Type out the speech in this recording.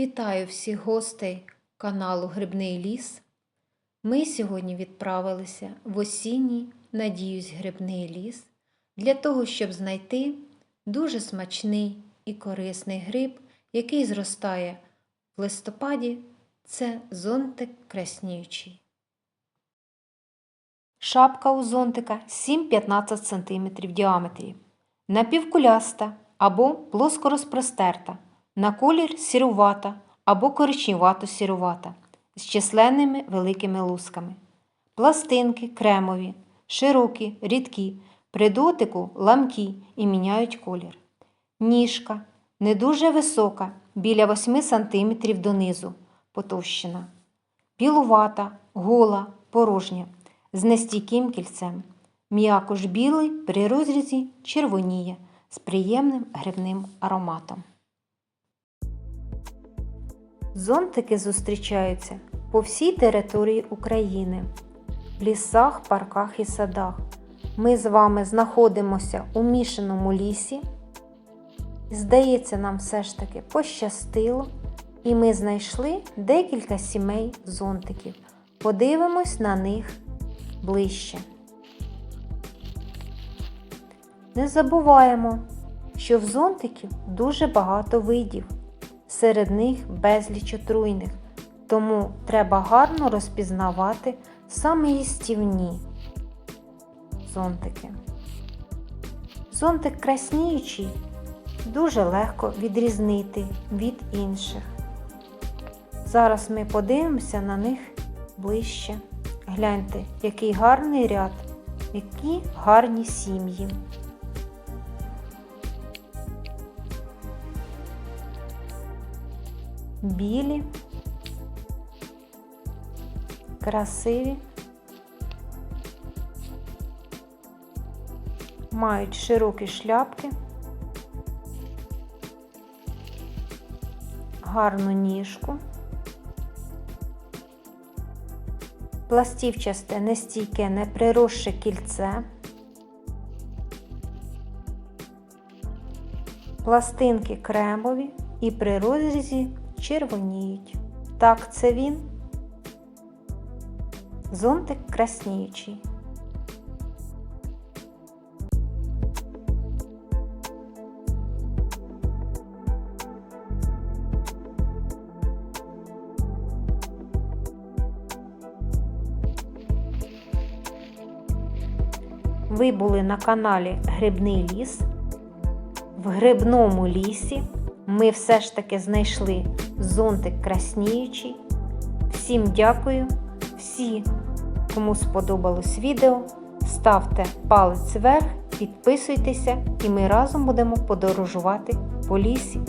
Вітаю всіх гостей каналу Грибний ліс. Ми сьогодні відправилися в осінній, надіюсь, грибний ліс для того, щоб знайти дуже смачний і корисний гриб, який зростає в листопаді. Це зонтик красніючий. Шапка у зонтика 7-15 см в діаметрі, напівкуляста або плоско розпростерта, на колір сірувата або коричневато-сірувата з численними великими лусками. Пластинки кремові, широкі, рідкі, при дотику ламкі і міняють колір. Ніжка не дуже висока, біля 8 см донизу, потовщена. Білувата, гола, порожня, з нестійким кільцем. М'якош білий при розрізі червоніє з приємним грибним ароматом. Зонтики зустрічаються по всій території України, в лісах, парках і садах. Ми з вами знаходимося у мішаному лісі. Здається, нам все ж таки пощастило, і ми знайшли декілька сімей зонтиків. Подивимось на них ближче. Не забуваємо, що в зонтиків дуже багато видів, серед них безліч отруйних, тому треба гарно розпізнавати саме їстівні зонтики. Зонтик красніючий дуже легко відрізнити від інших. Зараз ми подивимося на них ближче. Гляньте, який гарний ряд, які гарні сім'ї. Білі, красиві, мають широкі шляпки, гарну ніжку. пластівчасте, нестійке, неприросше кільце, пластинки кремові і при розрізі червоніють. Так, це він, зонтик красніючий. Ви були на каналі Грибний ліс. В грибному лісі ми все ж таки знайшли зонтик красніючий. Всім дякую, всі, кому сподобалось відео, ставте палець вверх, підписуйтеся і ми разом будемо подорожувати по лісі.